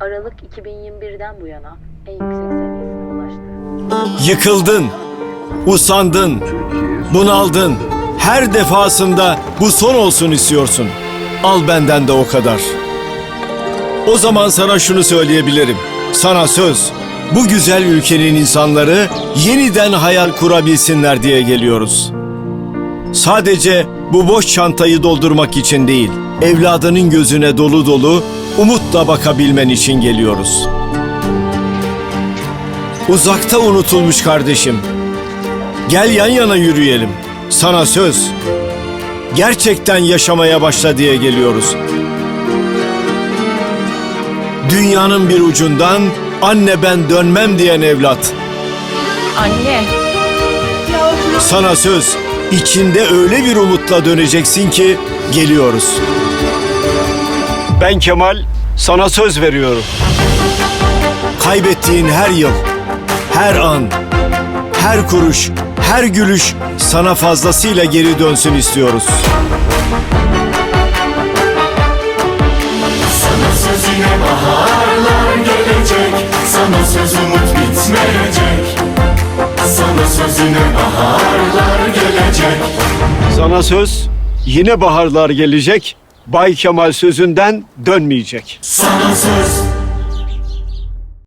Aralık 2021'den bu yana en yüksek seviyesine ulaştı. Yıkıldın, usandın, bunaldın. Her defasında bu son olsun istiyorsun. Al benden de o kadar. O zaman sana şunu söyleyebilirim. Sana söz. Bu güzel ülkenin insanları yeniden hayal kurabilsinler diye geliyoruz. Sadece bu boş çantayı doldurmak için değil, evladının gözüne dolu dolu umutla bakabilmen için geliyoruz. Uzakta unutulmuş kardeşim. Gel yan yana yürüyelim. Sana söz. Gerçekten yaşamaya başla diye geliyoruz. Dünyanın bir ucundan anne ben dönmem diyen evlat. Anne! Sana söz. içinde öyle bir umutla döneceksin ki geliyoruz. Ben Kemal sana söz veriyorum. Kaybettiğin her yıl, her an, her kuruş, her gülüş sana fazlasıyla geri dönsün istiyoruz. Sana söz yine baharlar gelecek Sana söz umut bitmeyecek Sana söz yine baharlar gelecek Sana söz yine baharlar gelecek. Bay Kemal sözünden dönmeyecek. Sana söz